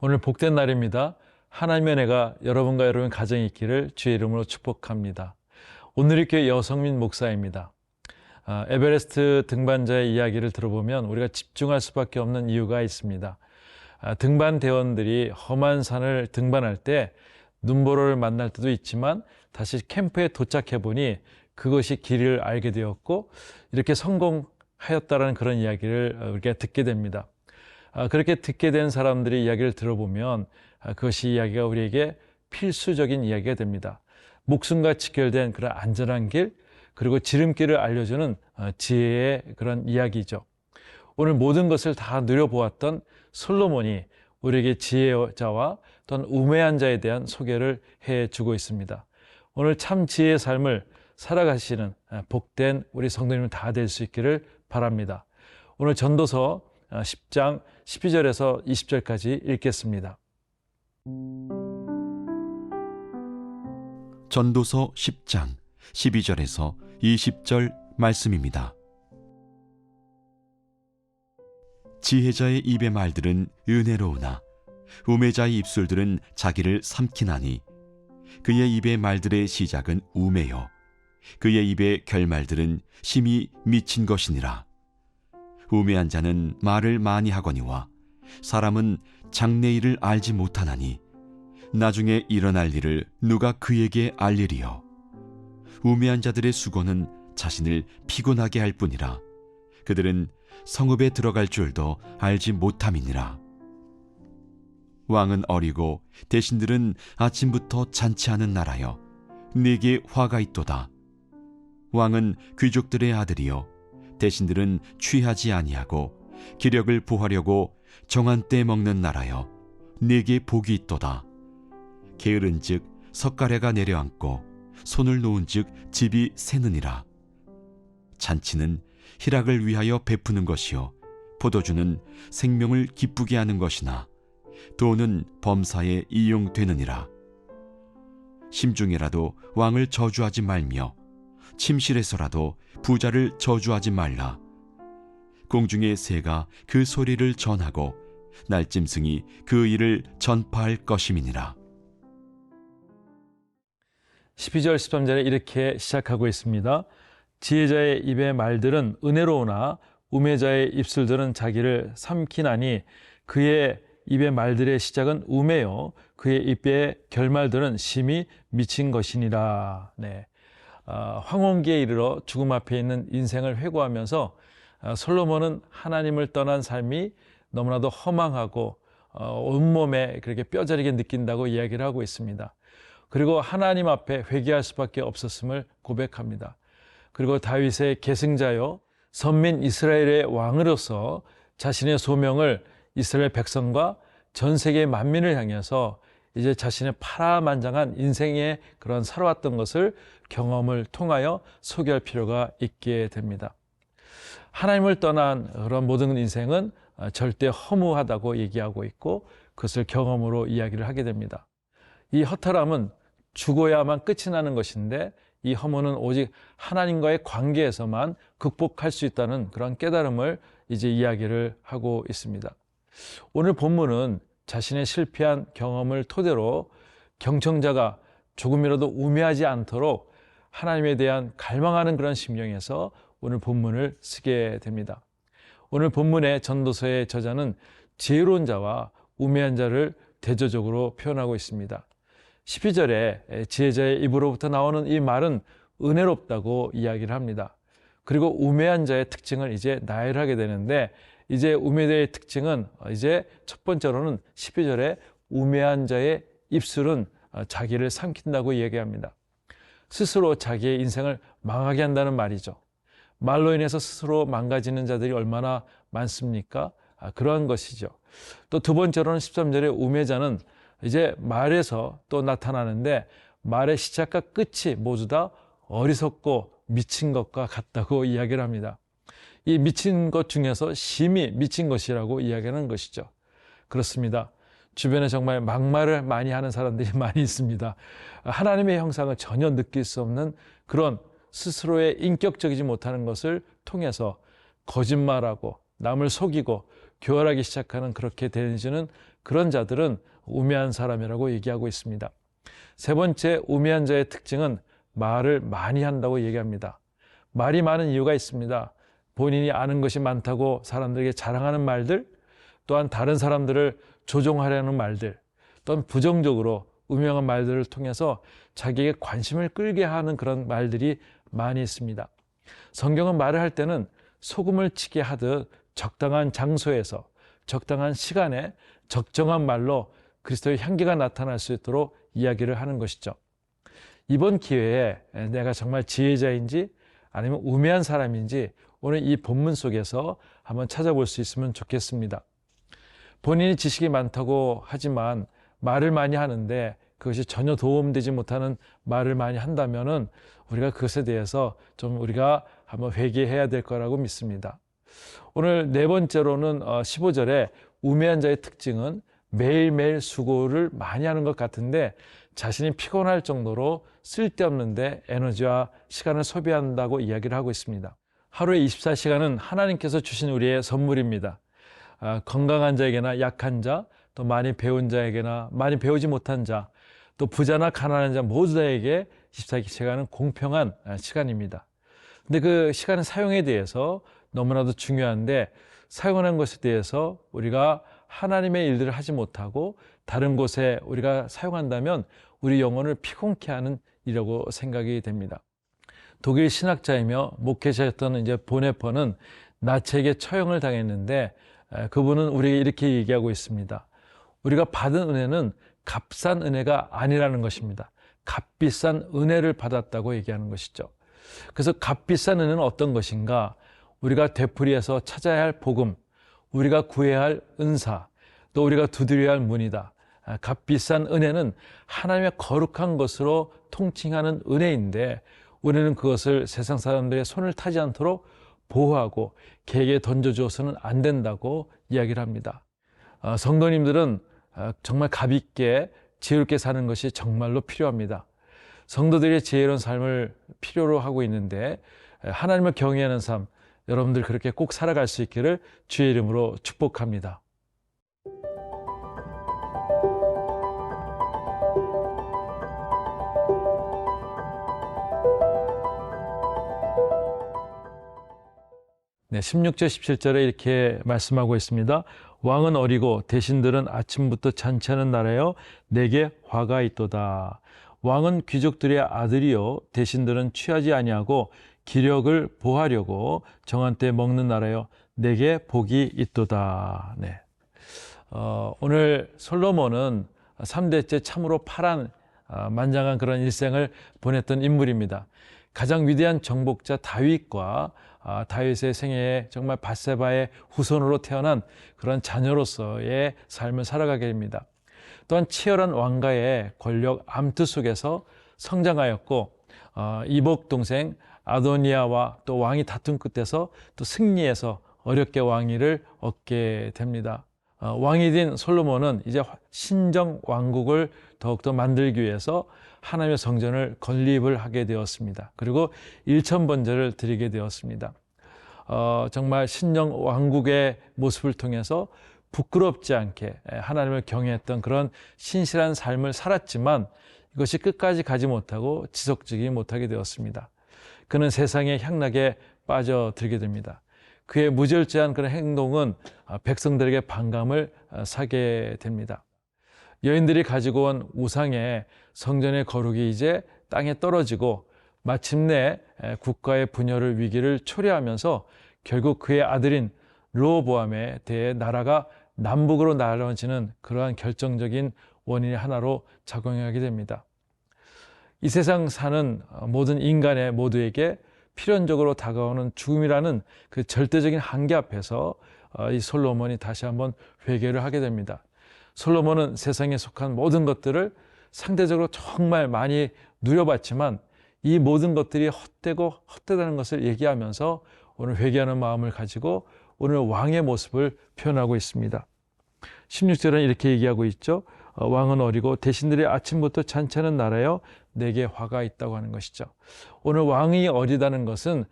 오늘 복된 날입니다. 하나님의 은혜가 여러분과 여러분 가정에 있기를 주의 이름으로 축복합니다. 오늘의 교회 여성민 목사입니다. 아, 에베레스트 등반자의 이야기를 들어보면 우리가 집중할 수밖에 없는 이유가 있습니다. 아, 등반 대원들이 험한 산을 등반할 때 눈보라를 만날 때도 있지만 다시 캠프에 도착해 보니 그것이 길을 알게 되었고 이렇게 성공하였다라는 그런 이야기를 우리가 듣게 됩니다. 아, 그렇게 듣게 된 사람들의 이야기를 들어보면 아, 그것이 이야기가 우리에게 필수적인 이야기가 됩니다. 목숨과 직결된 그런 안전한 길, 그리고 지름길을 알려주는 어, 지혜의 그런 이야기죠. 오늘 모든 것을 다 누려보았던 솔로몬이 우리에게 지혜자와 또는 우매한 자에 대한 소개를 해주고 있습니다. 오늘 참 지혜의 삶을 살아가시는 어, 복된 우리 성도님 다 될 수 있기를 바랍니다. 오늘 전도서 10장 12절에서 20절까지 읽겠습니다. 전도서 10장 12절에서 20절 말씀입니다. 지혜자의 입의 말들은 은혜로우나 우매자의 입술들은 자기를 삼키나니 그의 입의 말들의 시작은 우매요 그의 입의 결말들은 심히 미친 것이니라 우매한 자는 말을 많이 하거니와 사람은 장래일을 알지 못하나니 나중에 일어날 일을 누가 그에게 알리리요? 우매한 자들의 수고는 자신을 피곤하게 할 뿐이라 그들은 성읍에 들어갈 줄도 알지 못함이니라. 왕은 어리고 대신들은 아침부터 잔치하는 나라여 네게 화가 있도다. 왕은 귀족들의 아들이요 대신들은 취하지 아니하고 기력을 보하려고 정한 때 먹는 나라여 네게 복이 있도다. 게으른즉 석가래가 내려앉고 손을 놓은즉 집이 새느니라. 잔치는 희락을 위하여 베푸는 것이요 포도주는 생명을 기쁘게 하는 것이나 돈은 범사에 이용되느니라. 심중에라도 왕을 저주하지 말며 침실에서라도 부자를 저주하지 말라 공중의 새가 그 소리를 전하고 날짐승이 그 일을 전파할 것임이니라 12절 13절에 이렇게 시작하고 있습니다. 지혜자의 입의 말들은 은혜로우나 우매자의 입술들은 자기를 삼키나니 그의 입의 말들의 시작은 우매요 그의 입의 결말들은 심히 미친 것이니라. 네. 어, 황혼기에 이르러 죽음 앞에 있는 인생을 회고하면서 어, 솔로몬은 하나님을 떠난 삶이 너무나도 허망하고 어, 온몸에 그렇게 뼈저리게 느낀다고 이야기를 하고 있습니다. 그리고 하나님 앞에 회개할 수밖에 없었음을 고백합니다. 그리고 다윗의 계승자요 선민 이스라엘의 왕으로서 자신의 소명을 이스라엘 백성과 전 세계 만민을 향해서 이제 자신의 파라만장한 인생의 그런 살아왔던 것을 경험을 통하여 소개할 필요가 있게 됩니다. 하나님을 떠난 그런 모든 인생은 절대 허무하다고 얘기하고 있고 그것을 경험으로 이야기를 하게 됩니다. 이 허탈함은 죽어야만 끝이 나는 것인데 이 허무는 오직 하나님과의 관계에서만 극복할 수 있다는 그런 깨달음을 이제 이야기를 하고 있습니다. 오늘 본문은 자신의 실패한 경험을 토대로 경청자가 조금이라도 우매하지 않도록 하나님에 대한 갈망하는 그런 심령에서 오늘 본문을 쓰게 됩니다. 오늘 본문의 전도서의 저자는 지혜로운 자와 우매한 자를 대조적으로 표현하고 있습니다. 12절에 지혜자의 입으로부터 나오는 이 말은 은혜롭다고 이야기를 합니다. 그리고 우매한 자의 특징을 이제 나열하게 되는데 이제 우매자의 특징은 이제 첫 번째로는 12절에 우매한 자의 입술은 자기를 삼킨다고 이야기합니다. 스스로 자기의 인생을 망하게 한다는 말이죠. 말로 인해서 스스로 망가지는 자들이 얼마나 많습니까? 아, 그러한 것이죠. 또 두 번째로는 13절에 우매자는 이제 말에서 또 나타나는데 말의 시작과 끝이 모두 다 어리석고 미친 것과 같다고 이야기를 합니다. 이 미친 것 중에서 심히 미친 것이라고 이야기하는 것이죠. 그렇습니다. 주변에 정말 막말을 많이 하는 사람들이 많이 있습니다. 하나님의 형상을 전혀 느낄 수 없는 그런 스스로의 인격적이지 못하는 것을 통해서 거짓말하고 남을 속이고 교활하기 시작하는 그렇게 되어지는 그런 자들은 우매한 사람이라고 얘기하고 있습니다. 세 번째 우매한 자의 특징은 말을 많이 한다고 얘기합니다. 말이 많은 이유가 있습니다. 본인이 아는 것이 많다고 사람들에게 자랑하는 말들, 또한 다른 사람들을 조종하려는 말들, 또한 부정적으로 음흉한 말들을 통해서 자기에게 관심을 끌게 하는 그런 말들이 많이 있습니다. 성경은 말을 할 때는 소금을 치게 하듯 적당한 장소에서 적당한 시간에 적정한 말로 그리스도의 향기가 나타날 수 있도록 이야기를 하는 것이죠. 이번 기회에 내가 정말 지혜자인지 아니면 우매한 사람인지 오늘 이 본문 속에서 한번 찾아볼 수 있으면 좋겠습니다. 본인이 지식이 많다고 하지만 말을 많이 하는데 그것이 전혀 도움되지 못하는 말을 많이 한다면은 우리가 그것에 대해서 좀 우리가 한번 회개해야 될 거라고 믿습니다. 오늘 네 번째로는 15절에 우매한 자의 특징은 매일매일 수고를 많이 하는 것 같은데 자신이 피곤할 정도로 쓸데없는데 에너지와 시간을 소비한다고 이야기를 하고 있습니다. 하루에 24시간은 하나님께서 주신 우리의 선물입니다. 아, 건강한 자에게나 약한 자, 또 많이 배운 자에게나 많이 배우지 못한 자, 또 부자나 가난한 자 모두에게 24시간은 공평한 아, 시간입니다. 근데 그 시간의 사용에 대해서 너무나도 중요한데 사용하는 것에 대해서 우리가 하나님의 일들을 하지 못하고 다른 곳에 우리가 사용한다면 우리 영혼을 피곤케 하는 일이라고 생각이 됩니다. 독일 신학자이며 목회자였던 이제 보네퍼는 나치에게 처형을 당했는데 그분은 우리에게 이렇게 얘기하고 있습니다. 우리가 받은 은혜는 값싼 은혜가 아니라는 것입니다. 값비싼 은혜를 받았다고 얘기하는 것이죠. 그래서 값비싼 은혜는 어떤 것인가? 우리가 되풀이해서 찾아야 할 복음, 우리가 구해야 할 은사, 또 우리가 두드려야 할 문이다. 값비싼 은혜는 하나님의 거룩한 것으로 통칭하는 은혜인데 우리는 그것을 세상 사람들의 손을 타지 않도록 보호하고 개에게 던져주어서는 안 된다고 이야기를 합니다. 어, 성도님들은 어, 정말 가볍게 지혜롭게 사는 것이 정말로 필요합니다. 성도들의 지혜로운 삶을 필요로 하고 있는데 하나님을 경외하는 삶 여러분들 그렇게 꼭 살아갈 수 있기를 주의 이름으로 축복합니다. 네, 16절 17절에 이렇게 말씀하고 있습니다. 왕은 어리고 대신들은 아침부터 잔치하는 나라여 내게 화가 있도다. 왕은 귀족들의 아들이요 대신들은 취하지 아니하고 기력을 보하려고 정한 때 먹는 나라여 내게 복이 있도다. 네. 어, 오늘 솔로몬은 3대째 참으로 파란 어, 만장한 그런 일생을 보냈던 인물입니다. 가장 위대한 정복자 다윗과 아, 다윗의 생애에 정말 바세바의 후손으로 태어난 그런 자녀로서의 삶을 살아가게 됩니다. 또한 치열한 왕가의 권력 암투 속에서 성장하였고 어, 이복 동생 아도니아와 또 왕이 다툰 끝에서 또 승리해서 어렵게 왕위를 얻게 됩니다. 어, 왕이 된 솔로몬은 이제 신정 왕국을 더욱더 만들기 위해서 하나님의 성전을 건립을 하게 되었습니다. 그리고 일천 번제를 드리게 되었습니다. 어, 정말 신정 왕국의 모습을 통해서 부끄럽지 않게 하나님을 경외했던 그런 신실한 삶을 살았지만 이것이 끝까지 가지 못하고 지속적이지 못하게 되었습니다. 그는 세상의 향락에 빠져들게 됩니다. 그의 무절제한 그런 행동은 백성들에게 반감을 사게 됩니다. 여인들이 가지고 온 우상의 성전의 거룩이 이제 땅에 떨어지고 마침내 국가의 분열을 위기를 초래하면서 결국 그의 아들인 로보암에 대해 나라가 남북으로 나눠지는 그러한 결정적인 원인의 하나로 작용하게 됩니다. 이 세상 사는 모든 인간의 모두에게 필연적으로 다가오는 죽음이라는 그 절대적인 한계 앞에서 이 솔로몬이 다시 한번 회개를 하게 됩니다. 솔로몬은 세상에 속한 모든 것들을 상대적으로 정말 많이 누려봤지만 이 모든 것들이 헛되고 헛되다는 것을 얘기하면서 오늘 회개하는 마음을 가지고 오늘 왕의 모습을 표현하고 있습니다. 16절은 이렇게 얘기하고 있죠. 어, 왕은 어리고 대신들이 아침부터 잔치하는 나라여 내게 화가 있다고 하는 것이죠. 오늘 왕이 어리다는 것은 어,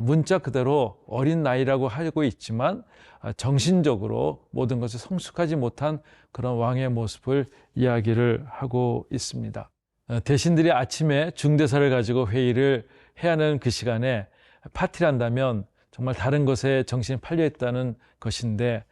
문자 그대로 어린 나이라고 하고 있지만 아, 정신적으로 모든 것을 성숙하지 못한 그런 왕의 모습을 이야기를 하고 있습니다. 어, 대신들이 아침에 중대사를 가지고 회의를 해야 하는 그 시간에 파티를 한다면 정말 다른 것에 정신이 팔려 있다는 것인데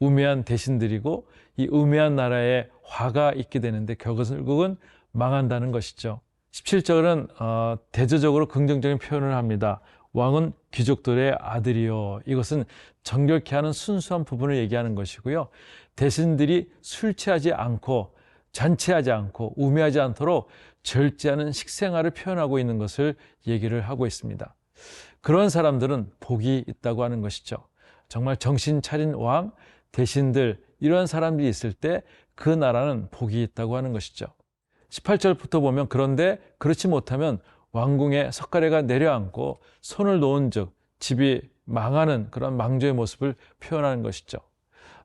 우매한 대신들이고 이 우매한 나라에 화가 있게 되는데 결국은 망한다는 것이죠. 17절은 어, 대조적으로 긍정적인 표현을 합니다. 왕은 귀족들의 아들이요. 이것은 정결케 하는 순수한 부분을 얘기하는 것이고요. 대신들이 술 취하지 않고 잔치하지 않고 우매하지 않도록 절제하는 식생활을 표현하고 있는 것을 얘기를 하고 있습니다. 그런 사람들은 복이 있다고 하는 것이죠. 정말 정신 차린 왕, 대신들, 이런 사람들이 있을 때 그 나라는 복이 있다고 하는 것이죠. 18절부터 보면 그런데 그렇지 못하면 왕궁에 석가래가 내려앉고 손을 놓은 즉 집이 망하는 그런 망조의 모습을 표현하는 것이죠.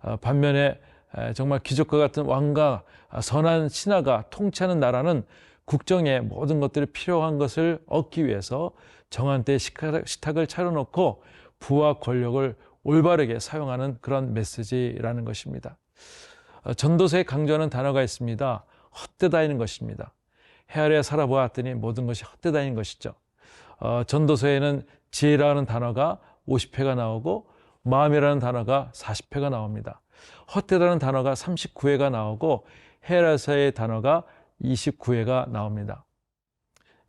아, 반면에 에, 정말 기적과 같은 왕과 아, 선한 신하가 통치하는 나라는 국정에 모든 것들이 필요한 것을 얻기 위해서 정한 때 식탁- 식탁을 차려놓고 부와 권력을 올바르게 사용하는 그런 메시지라는 것입니다. 어, 전도서에 강조하는 단어가 있습니다. 헛되다이는 것입니다. 해 아래 살아보았더니 모든 것이 헛되다이는 것이죠. 어, 전도서에는 지혜라는 단어가 50회가 나오고 마음이라는 단어가 40회가 나옵니다. 헛되다는 단어가 39회가 나오고 헤라서의 단어가 29회가 나옵니다.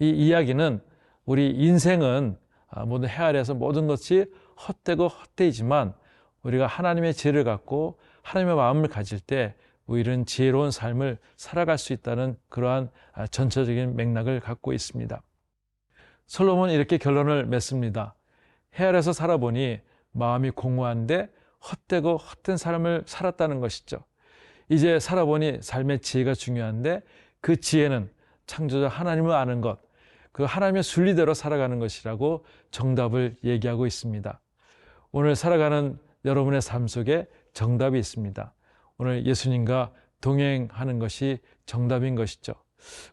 이 이야기는 우리 인생은 아, 모든 해 아래에서 모든 것이 헛되고 헛되이지만 우리가 하나님의 지혜를 갖고 하나님의 마음을 가질 때 우리는 지혜로운 삶을 살아갈 수 있다는 그러한 아, 전체적인 맥락을 갖고 있습니다. 솔로몬은 이렇게 결론을 맺습니다. 해 아래서 살아보니 마음이 공허한데 헛되고 헛된 삶을 살았다는 것이죠. 이제 살아보니 삶의 지혜가 중요한데 그 지혜는 창조자 하나님을 아는 것, 그 하나님의 순리대로 살아가는 것이라고 정답을 얘기하고 있습니다. 오늘 살아가는 여러분의 삶 속에 정답이 있습니다. 오늘 예수님과 동행하는 것이 정답인 것이죠.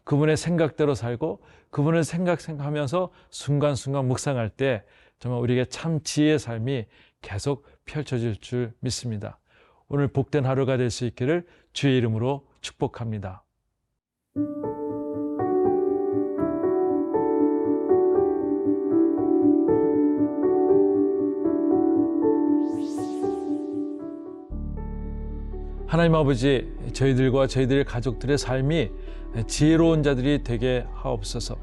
그분의 생각대로 살고 그분을 생각하면서 순간순간 묵상할 때 정말 우리에게 참 지혜의 삶이 계속 펼쳐질 줄 믿습니다. 오늘 복된 하루가 될 수 있기를 주의 이름으로 축복합니다. 하나님 아버지, 저희들과 저희들의 가족들의 삶이 지혜로운 자들이 되게 하옵소서.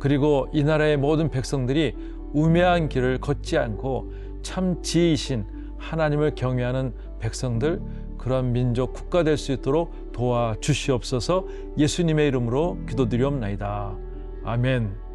그리고 이 나라의 모든 백성들이 우매한 길을 걷지 않고 참 지혜이신 하나님을 경외하는 백성들, 그런 민족 국가 될 수 있도록 도와 주시옵소서. 예수님의 이름으로 기도드리옵나이다. 아멘.